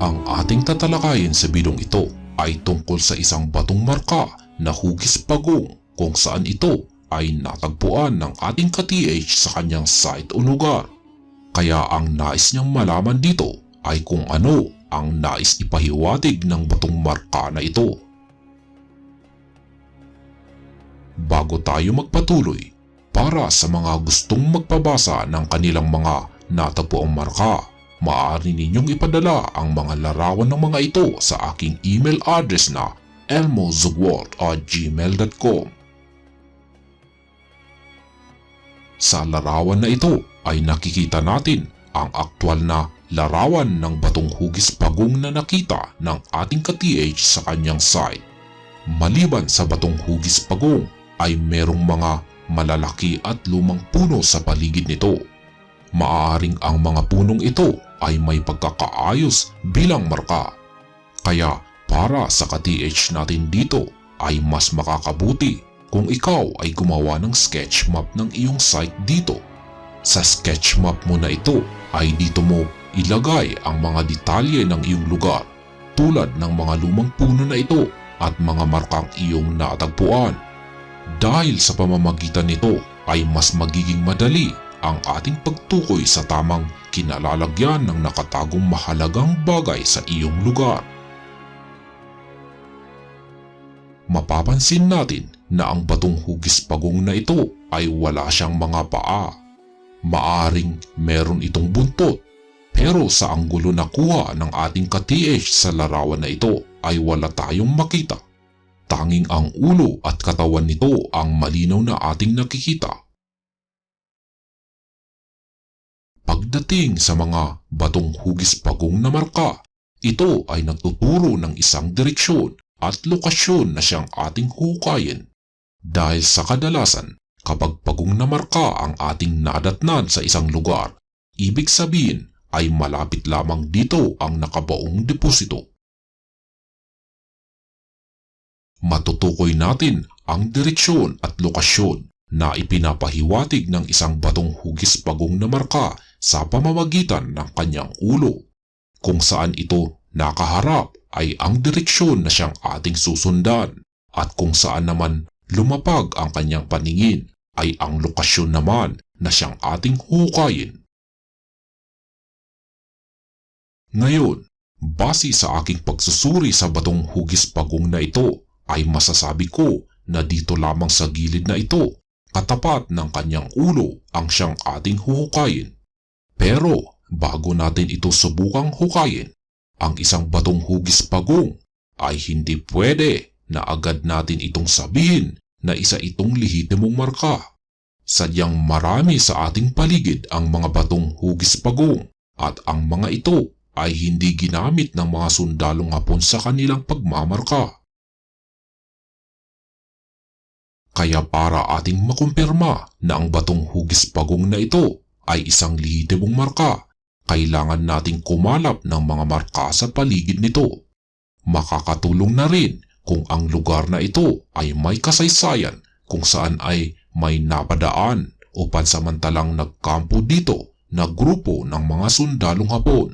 Ang ating tatalakayin sa bidong ito ay tungkol sa isang batong marka na hugis pagong kung saan ito ay natagpuan ng ating ka-TH sa kanyang site o lugar. Kaya ang nais niyang malaman dito ay kung ano ang nais ipahiwatig ng batong marka na ito. Bago tayo magpatuloy, para sa mga gustong magpabasa ng kanilang mga natagpuang marka, maaari ninyong ipadala ang mga larawan ng mga ito sa aking email address na elmozugwalt at gmail.com. Sa larawan na ito ay nakikita natin ang aktwal na larawan ng batong hugis pagong na nakita ng ating ka-TH sa kanyang site. Maliban sa batong hugis pagong ay merong mga malalaki at lumang puno sa paligid nito. Maaring ang mga punong ito ay may pagkakaayos bilang marka. Kaya para sa ka-TH natin dito ay mas makakabuti kung ikaw ay gumawa ng sketch map ng iyong site dito. Sa sketch map mo na ito ay dito mo ilagay ang mga detalye ng iyong lugar tulad ng mga lumang puno na ito at mga markang iyong natagpuan. Dahil sa pamamagitan nito ay mas magiging madali ang ating pagtukoy sa tamang kinalalagyan ng nakatagong mahalagang bagay sa iyong lugar. Mapapansin natin na ang batong hugis pagong na ito ay wala siyang mga paa. Maaring meron itong buntot pero sa anggulo na kuha ng ating ka-TH sa larawan na ito ay wala tayong makita. Tanging ang ulo at katawan nito ang malinaw na ating nakikita. Pagdating sa mga batong hugis pagong na marka, ito ay nagtuturo ng isang direksyon at lokasyon na siyang ating hukayin. Dahil sa kadalasan, kapag pagong na marka ang ating nadatnan sa isang lugar, ibig sabihin ay malapit lamang dito ang nakabaong deposito. Matutukoy natin ang direksyon at lokasyon na ipinapahiwatig ng isang batong hugis pagong na marka sa pamamagitan ng kanyang ulo. Kung saan ito nakaharap ay ang direksyon na siyang ating susundan at kung saan naman lumapag ang kanyang paningin ay ang lokasyon naman na siyang ating hukayin. Ngayon, base sa aking pagsusuri sa batong hugis pagong na ito, ay masasabi ko na dito lamang sa gilid na ito, katapat ng kanyang ulo ang siyang ating huhukayin. Pero bago natin ito subukang hukayin, ang isang batong hugis pagong ay hindi pwede na agad natin itong sabihin na isa itong lehitimong marka. Sadyang marami sa ating paligid ang mga batong hugis pagong at ang mga ito ay hindi ginamit ng mga sundalong hapon sa kanilang pagmamarka. Kaya para ating makumpirma na ang batong hugis pagong na ito ay isang lehitimong marka, kailangan nating kumalap ng mga marka sa paligid nito. Makakatulong na rin kung ang lugar na ito ay may kasaysayan kung saan ay may napadaan o pansamantalang nagkampo dito na grupo ng mga sundalong hapon.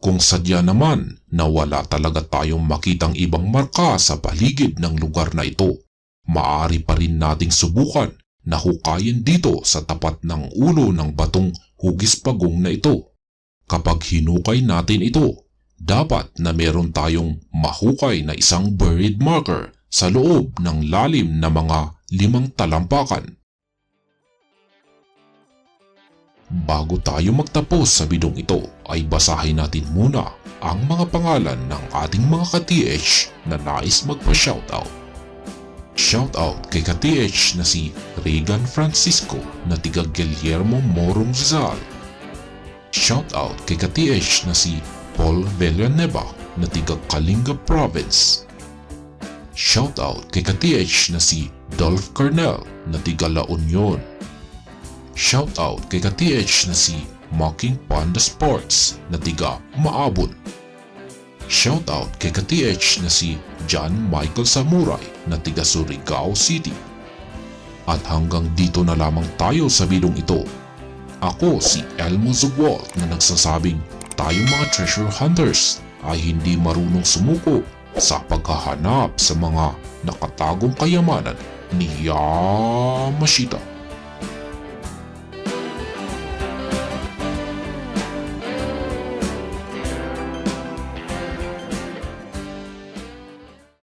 Kung sadya naman na wala talaga tayong makitang ibang marka sa paligid ng lugar na ito, maaari pa rin nating subukan na hukayin dito sa tapat ng ulo ng batong hugis pagong na ito. Kapag hinukay natin ito, dapat na meron tayong mahukay na isang buried marker sa loob ng lalim na mga limang talampakan Bago tayo magtapos sa bidong ito ay basahin natin muna ang mga pangalan ng ating mga ka-TH na nais magpa-shoutout. Shoutout kay ka-TH na si Regan Francisco na tiga Guillermo Morong Rizal. Shoutout kay ka-TH na si Paul Villanueva na tiga Kalinga Province. Shoutout kay ka-TH na si Dolph Cornell na tiga La Union. Shoutout kay ka-TH na si Mocking Panda Sports na tiga Maabon. Shoutout kay ka-TH na si John Michael Samurai na tiga Surigao City. At hanggang dito na lamang tayo sa bidong ito. Ako si Elmo Zugwalt na nagsasabing tayong mga treasure hunters ay hindi marunong sumuko sa paghahanap sa mga nakatagong kayamanan ni Yamashita.